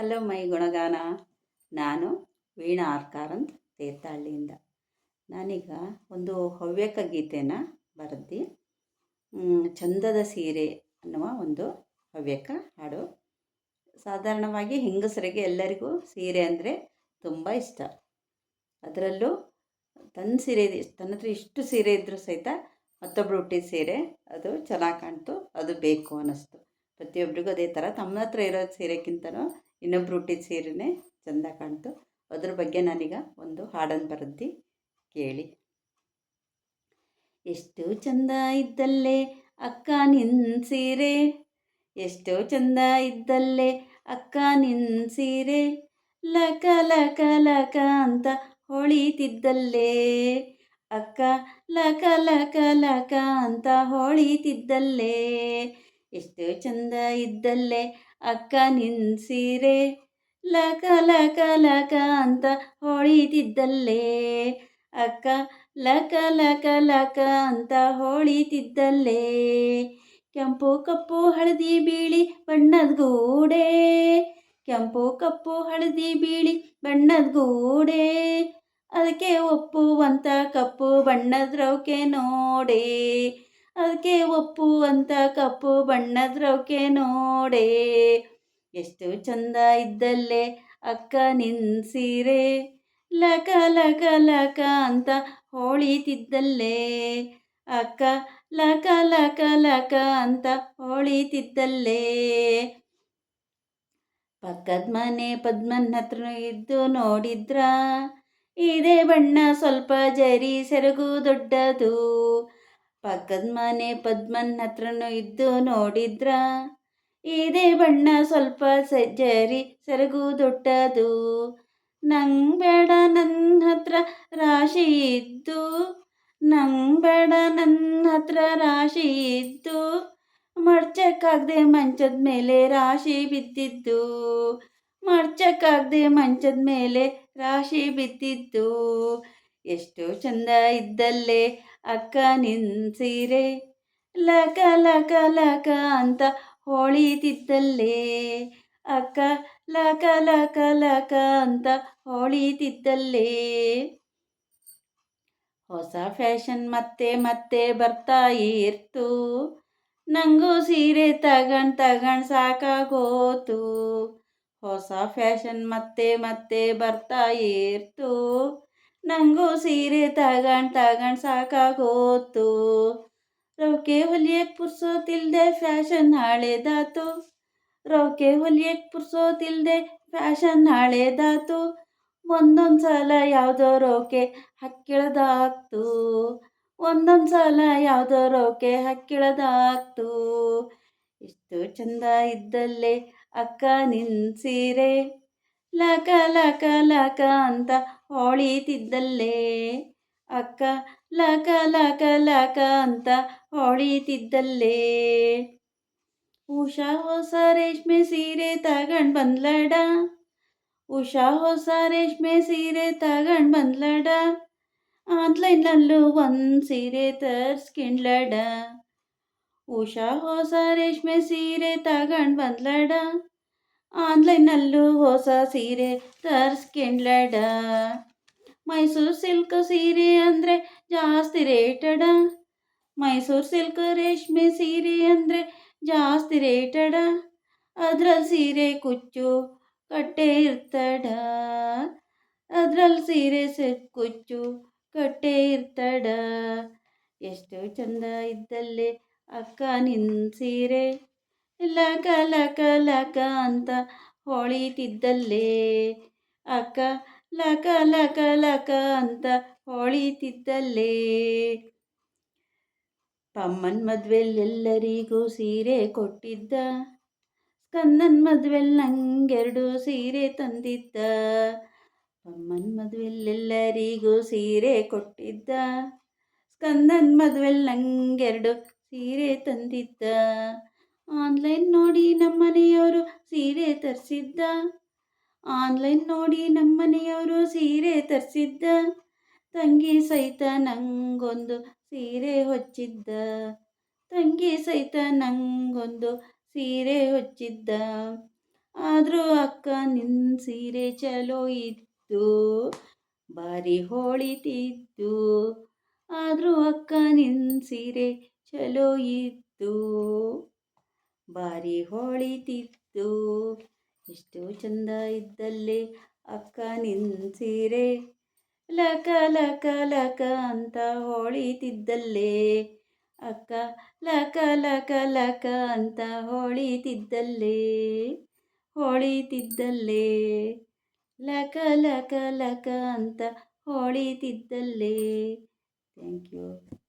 Hello my ಗುಣಗಾನ. ನಾನು Veena R Karanth ತೀರ್ಥಹಳ್ಳಿಯಿಂದ ನಾನೀಗ ಒಂದು ಹವ್ಯಕ ಗೀತೆನ ಬರೆದು ಚಂದದ ಸೀರೆ ಅನ್ನುವ ಒಂದು ಹವ್ಯಕ ಹಾಡು. ಸಾಧಾರಣವಾಗಿ ಹೆಂಗಸರಿಗೆ ಎಲ್ಲರಿಗೂ ಸೀರೆ ಅಂದರೆ ತುಂಬ ಇಷ್ಟ. ಅದರಲ್ಲೂ ತನ್ನ ಸೀರೆ ತನ್ನ ಹತ್ರ ಇಷ್ಟು ಸೀರೆ ಇದ್ದರೂ ಸಹಿತ ಮತ್ತೊಬ್ಬರು ಹುಟ್ಟಿದ ಸೀರೆ ಅದು ಚೆನ್ನಾಗಿ ಕಾಣ್ತು, ಅದು ಬೇಕು ಅನ್ನಿಸ್ತು. ಪ್ರತಿಯೊಬ್ಬರಿಗೂ ಅದೇ ಥರ ತಮ್ಮ ಹತ್ರ ಇರೋ ಸೀರೆಗಿಂತನೂ ಇನ್ನೊಬ್ರು ಹುಟ್ಟಿದ ಸೀರೆನೇ ಚಂದ ಕಾಣ್ತು. ಅದ್ರ ಬಗ್ಗೆ ನಾನೀಗ ಒಂದು ಹಾಡನ್ನು ಬರೆದು ಕೇಳಿ. ಎಷ್ಟು ಚಂದ ಇದ್ದಲ್ಲೇ ಅಕ್ಕ ನಿನ್ನ ಸೀರೆ, ಎಷ್ಟು ಚಂದ ಇದ್ದಲ್ಲೇ ಅಕ್ಕ ನಿನ್ನ ಸೀರೆ, ಲಕ ಲಕ ಲಕ ಅಂತ ಹೊಳಿತಿದ್ದಲ್ಲೇ, ಅಕ್ಕ ಲಕ ಲಕ ಲಕ ಅಂತ ಹೊಳಿತಿದ್ದಲ್ಲೇ ಎಷ್ಟು ಚಂದ ಇದ್ದಲ್ಲೇ ಅಕ್ಕ ನಿನ್ ಸೀರೆ ಲಕ ಲಕ ಲಕ ಅಂತ ಹೊಳಿತಿದ್ದಲ್ಲೇ. ಅಕ್ಕ ಲಕ ಲಕ ಲಕ ಅಂತ ಹೊಳಿತಿದ್ದಲ್ಲೇ. ಕೆಂಪು ಕಪ್ಪು ಹಳದಿ ಬೀಳಿ ಬಣ್ಣದ ಗೂಡೆ. ಕೆಂಪು ಕಪ್ಪು ಹಳದಿ ಬೀಳಿ ಬಣ್ಣದ ಗೂಡೆ. ಅದಕ್ಕೆ ಒಪ್ಪುವಂತ ಕಪ್ಪು ಬಣ್ಣದ ರೌಕೆ ನೋಡೆ. ಅದಕ್ಕೆ ಒಪ್ಪು ಅಂತ ಕಪ್ಪು ಬಣ್ಣದ ರೌಕೆ ನೋಡೆ. ಎಷ್ಟು ಚಂದ ಇದ್ದಲ್ಲೇ ಅಕ್ಕ ನಿನ್ಸಿರೆ ಸೀರೆ ಲಕ ಲಕ ಲಕ ಅಂತ ಹೊಳಿತಿದ್ದಲ್ಲೇ. ಅಕ್ಕ ಲಕ ಲಕ ಲಕ ಅಂತ ಹೊಳಿತಿದ್ದಲ್ಲೇ. ಪಕ್ಕದ ಮನೆ ಪದ್ಮನ್ ಹತ್ರ ಇದ್ದು ನೋಡಿದ್ರ? ಇದೇ ಬಣ್ಣ ಸ್ವಲ್ಪ ಜರಿ ಸೆರಗು ದೊಡ್ಡದು. ಪಕ್ಕದ ಮನೆ ಪದ್ಮನ್ ಹತ್ರನೂ ಇದ್ದು ನೋಡಿದ್ರ. ಇದೇ ಬಣ್ಣ ಸ್ವಲ್ಪ ಸಜ್ಜರಿ ಸೆರಗು ದೊಡ್ಡದು. ನಂಗೆ ಬೇಡ ನನ್ನ ಹತ್ರ ರಾಶಿ ಇದ್ದು. ನಂಗೆ ಬೇಡ ನನ್ನ ಹತ್ರ ರಾಶಿ ಇದ್ದು. ಮರ್ಚಕ್ಕಾಗದೆ ಮಂಚದ ಮೇಲೆ ರಾಶಿ ಬಿದ್ದಿದ್ದು. ಮರ್ಚಕ್ಕಾಗದೆ ಮಂಚದ ಮೇಲೆ ರಾಶಿ ಬಿದ್ದಿದ್ದು. ಎಷ್ಟು ಚಂದ ಇದ್ದಲ್ಲೇ ಅಕ್ಕ ನಿನ್ನ ಸೀರೆ ಲಕ ಲಕ ಲಕ ಅಂತ ಹೊಳಿತಿದ್ದಲ್ಲೇ. ಅಕ್ಕ ಲಕ ಲಕ ಲಕ ಅಂತ ಹೊಳಿತಿದ್ದಲ್ಲೇ. ಹೊಸ ಫ್ಯಾಷನ್ ಮತ್ತೆ ಮತ್ತೆ ಬರ್ತಾ ಇರ್ತು. ನಂಗೂ ಸೀರೆ ತಗೊಂಡು ತಗೊಂಡು ಸಾಕಾಗೋತು. ಹೊಸ ಫ್ಯಾಷನ್ ಮತ್ತೆ ಮತ್ತೆ ಬರ್ತಾ ಇರ್ತು. ನಂಗೂ ಸೀರೆ ತಗೊಂಡು ತಗೊಂಡು ಸಾಕಾಗೋತು. ರೌಕೆ ಹೊಲಿಯಕ್ಕೆ ಪುರ್ಸೋತಿಲ್ದೆ ಫ್ಯಾಷನ್ ಹಾಳೆದಾತು ರೌಕೆ ಹೊಲಿಯಕ್ಕೆ ಪುರ್ಸೋತಿಲ್ದೆ ಫ್ಯಾಷನ್ ಹಾಳೆದಾತು ಒಂದೊಂದು ಸಲ ಯಾವುದೋ ರೋಕೆ ಹಕ್ಕಿಳದಾಗ್ತು. ಒಂದೊಂದು ಸಲ ಯಾವುದೋ ರೋಕೆ ಹಕ್ಕಿಳದಾಗ್ತು. ಇಷ್ಟು ಚಂದ ಇದ್ದಲ್ಲೇ ಅಕ್ಕ ನಿನ್ನ ಸೀರೆ. ಲಕ ಲಕ ಲಕ ಅಂತ ಹೊಳಿತಿದ್ದಲ್ಲೇ ಅಕ್ಕ, ಲಕ ಲಕ ಲಕ ಅಂತ ಹೊಳಿತಿದ್ದಲ್ಲೇ ಉಷಾ, ಹೊಸ ರೇಷ್ಮೆ ಸೀರೆ ತಗೊಂಡು ಬಂದ್ಲಡ? ಉಷಾ, ಹೊಸ ರೇಷ್ಮೆ ಸೀರೆ ತಗೊಂಡು ಬಂದ್ಲಡ? ಆನ್ಲೈನಲ್ಲೂ ಒಂದು ಸೀರೆ ತರ್ಸ್ಕಿಂಡ್ಲಡ? ಉಷಾ, ಹೊಸ ರೇಷ್ಮೆ ಸೀರೆ ತಗೊಂಡು ಬಂದ್ಲಡ? ಆನ್ಲೈನಲ್ಲೂ ಹೊಸ ಸೀರೆ ತರ್ಸ್ಕೆಂಡ್ಲಡ. ಮೈಸೂರು ಸಿಲ್ಕ್ ಸೀರೆ ಅಂದರೆ ಜಾಸ್ತಿ ರೇಟಡ. ಮೈಸೂರು ಸಿಲ್ಕ್ ರೇಷ್ಮೆ ಸೀರೆ ಅಂದರೆ ಜಾಸ್ತಿ ರೇಟಡ. ಅದ್ರಲ್ಲಿ ಸೀರೆ ಕುಚ್ಚು, ಕಟ್ಟೆ ಇರ್ತಡ. ಅದ್ರಲ್ಲಿ ಸೀರೆ ಸ ಕುಚ್ಚು, ಕಟ್ಟೆ ಇರ್ತಡ. ಎಷ್ಟು ಚಂದ ಇದ್ದಲ್ಲೇ ಅಕ್ಕ ನಿನ್ನ ಸೀರೆ. ಲಕ ಲಕ ಲಕ ಅಂತ ಹೊಳಿತಿದ್ದಲ್ಲೇ. ಅಕ್ಕ ಲಕ ಲಕ ಲಕ ಅಂತ ಹೊಳಿತಿದ್ದಲ್ಲೇ. ಪಮ್ಮನ್ ಮದ್ವೆಲ್ಲೆಲ್ಲರಿಗೂ ಸೀರೆ ಕೊಟ್ಟಿದ್ದ. ಕನ್ನನ್ ಮದ್ವೆಲ್ ನಂಗೆರಡು ಸೀರೆ ತಂದಿದ್ದ. ಪಮ್ಮನ್ ಮದ್ವೆಲ್ಲೆಲ್ಲರಿಗೂ ಸೀರೆ ಕೊಟ್ಟಿದ್ದ. ಸ್ಕಂದನ್ ಮದ್ವೆಲ್ ನಂಗೆರಡು ಸೀರೆ ತಂದಿದ್ದ. ಆನ್ಲೈನ್ ನೋಡಿ ನಮ್ಮನೆಯವರು ಸೀರೆ ತರಿಸಿದ್ದ. ಆನ್ಲೈನ್ ನೋಡಿ ನಮ್ಮನೆಯವರು ಸೀರೆ ತರಿಸಿದ್ದ. ತಂಗಿ ಸಹಿತ ನಂಗೊಂದು ಸೀರೆ ಹೊಚ್ಚಿದ್ದ. ತಂಗಿ ಸಹಿತ ನಂಗೊಂದು ಸೀರೆ ಹೊಚ್ಚಿದ್ದ. ಆದರೂ ಅಕ್ಕ ನಿನ್ನ ಸೀರೆ ಚಲೋ ಇತ್ತು ಬಾರಿ ಹೊಳಿತಿತ್ತು. ಆದರೂ ಅಕ್ಕ ನಿನ್ನ ಸೀರೆ ಚಲೋ ಇತ್ತು. ಭಾರಿ ಹೊಳಿತಿತ್ತು. ಎಷ್ಟು ಚಂದ ಇದ್ದಲ್ಲಿ ಅಕ್ಕ ನಿನ್ನ ಸೀರೆ. ಲಕ ಲಕ ಲಕ ಅಂತ ಹೊಳಿತಿದ್ದಲ್ಲೇ. ಅಕ್ಕ, ಲಕ ಲಕ ಲಕ ಅಂತ ಹೊಳಿತಿದ್ದಲ್ಲೇ. ಹೊಳಿತಿದ್ದಲ್ಲೇ. ಲಕ ಲಕ ಲಕ ಅಂತ ಹೊಳಿತಿದ್ದಲ್ಲೇ. Thank you.